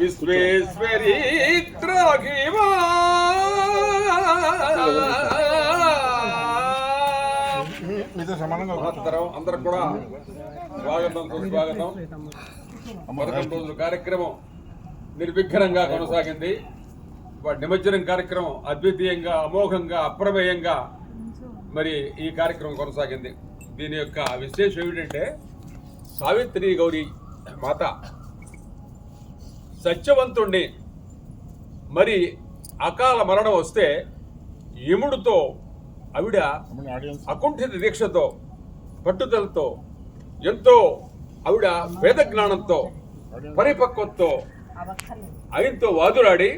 విశ్వేశ్వరి త్రాగివా మీతో సమానంగా అందరికి కూడా స్వాగతం సుస్వాగతం. పదకొండు రోజుల కార్యక్రమం నిర్విఘ్నంగా కొనసాగింది. నిమజ్జనం కార్యక్రమం అద్వితీయంగా అమోఘంగా అప్రమేయంగా మరి ఈ కార్యక్రమం కొనసాగింది. దీని యొక్క విశేషం ఏమిటంటే సావిత్రి గౌరి మాత సత్యవంతుణ్ణి. మరి అకాల మరణం వస్తే యముడితో ఆవిడ అకుంఠిత దీక్షతో పట్టుదలతో ఎంతో ఆవిడ వేద జ్ఞానంతో పరిపక్వతతో ఆయనతో వాదులాడి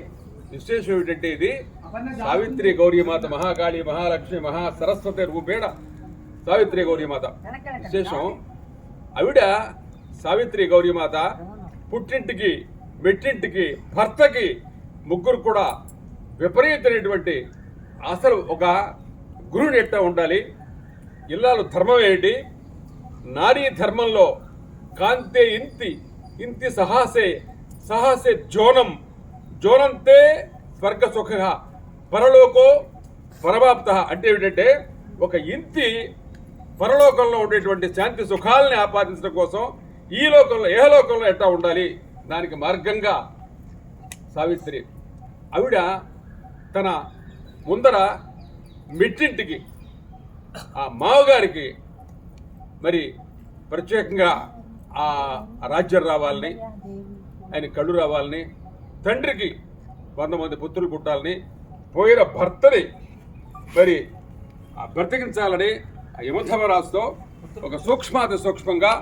విశేషం ఏమిటంటే ఇది? సావిత్రి గౌరీమాత మహాకాళి మహాలక్ష్మి మహా సరస్వతి రూపేణ సావిత్రి గౌరీమాత విశేషం ఆవిడ సావిత్రి గౌరీమాత పుట్టింటికి మెట్టింటికి భర్తకి ముగ్గురు కూడా విపరీతమైనటువంటి అసలు ఒక గురువుని ఎట్ట ఉండాలి? ఇల్లాలు ధర్మం ఏంటి? నారీ ధర్మంలో కాంతే ఇంతి ఇంతి సహాసే సహాసే జోనం జోనంతే స్వర్గ సుఖ పరలోకో పరమాప్త అంటే ఏమిటంటే ఒక ఇంతి పరలోకంలో ఉండేటువంటి శాంతి సుఖాలని ఆపాదించడం కోసం ఈ లోకంలో ఏ లోకంలో ఎట్లా ఉండాలి? దానికి మార్గంగా సావిత్రి. ఆవిడ తన ముందర మిట్టింటికి ఆ మావగారికి మరి ప్రత్యేకంగా ఆ రాజ్యం రావాలని ఆయన కళ్ళు రావాలని తండ్రికి వంద మంది పుత్రులు పుట్టాలని పోయిన భర్తని మరి ఆ బ్రతికించాలని ఆ ఒక సూక్ష్మాతి సూక్ష్మంగా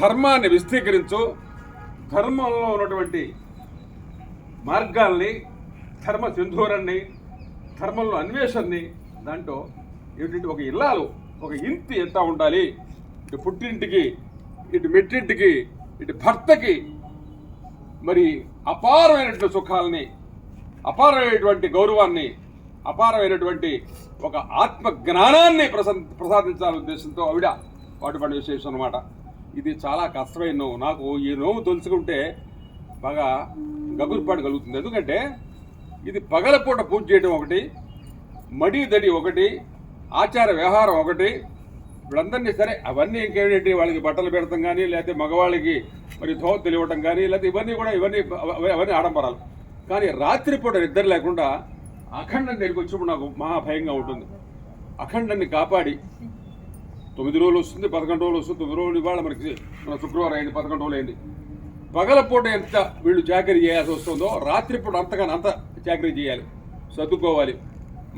ధర్మాన్ని విస్తీకరించు ధర్మంలో ఉన్నటువంటి మార్గాల్ని ధర్మ సింధూరాన్ని ధర్మంలో అన్వేషణని దాంట్లో ఏంటంటే ఒక ఇల్లాలు ఒక ఇంటి ఎంత ఉండాలి? ఇటు పుట్టింటికి ఇటు మెట్టింటికి ఇటు భర్తకి మరి అపారమైనటువంటి సుఖాలని అపారమైనటువంటి గౌరవాన్ని అపారమైనటువంటి ఒక ఆత్మ జ్ఞానాన్ని ప్రసా ప్రసాదించాలనే ఉద్దేశంతో ఆవిడ వాటిపడి విశేషం అనమాట ఇది చాలా కష్టమైన నోవు. నాకు ఈ నోవు తెలుసుకుంటే బాగా గగురుపాటు కలుగుతుంది. ఎందుకంటే ఇది పగలపూట పూజ చేయడం ఒకటి మడి దడి ఒకటి ఆచార వ్యవహారం ఒకటి. వీళ్ళందరినీ సరే అవన్నీ ఇంకేమిటి? వాళ్ళకి బట్టలు పెడతాం కానీ లేకపోతే మగవాళ్ళకి మరి ధోవతులు ఇవ్వటం కానీ లేకపోతే ఇవన్నీ కూడా ఇవన్నీ అవన్నీ ఆడంబరాలు. కానీ రాత్రిపూట నిద్ర లేకుండా అఖండం దగ్గరికి వచ్చినప్పుడు నాకు మహా భయంగా ఉంటుంది. అఖండాన్ని కాపాడి తొమ్మిది రోజులు వస్తుంది పదకొండు రోజులు వస్తుంది తొమ్మిది రోజులు ఇవాళ మనకి మన శుక్రవారం అయింది పదకొండు రోజులు అయింది. పగలపూట ఎంత వీళ్ళు చాకరీ చేయాల్సి వస్తుందో రాత్రిపూట అంతగాని అంత చాకరీ చేయాలి సర్దుకోవాలి.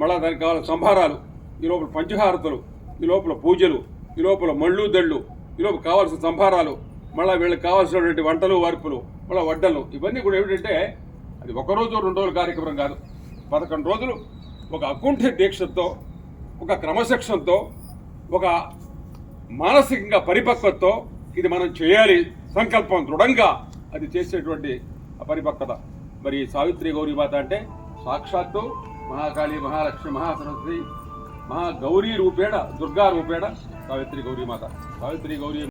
మళ్ళా దానికి కావాల్సిన సంభారాలు ఈ లోపల పంచహారతలు ఈ లోపల పూజలు ఈ లోపల మళ్ళు దళ్ళు ఈ లోపల కావాల్సిన సంభారాలు మళ్ళీ వీళ్ళకి కావాల్సినటువంటి వంటలు వార్పులు మళ్ళీ వడ్డలు ఇవన్నీ కూడా ఏమిటంటే అది ఒక రోజు రెండు రోజుల కార్యక్రమం కాదు. పదకొండు రోజులు ఒక అకుంఠ దీక్షతో ఒక క్రమశిక్షణతో ఒక మానసికంగా పరిపక్వతతో ఇది మనం చేయాలి సంకల్పం దృఢంగా అది చేసేటువంటి పరిపక్వత మరి సావిత్రి గౌరీ మాత అంటే సాక్షాత్తు మహాకాళి మహాలక్ష్మి మహాసరస్వతి మహాగౌరీ రూపేణ దుర్గా రూపేణ సావిత్రి గౌరీ మాత. సావిత్రి గౌరీ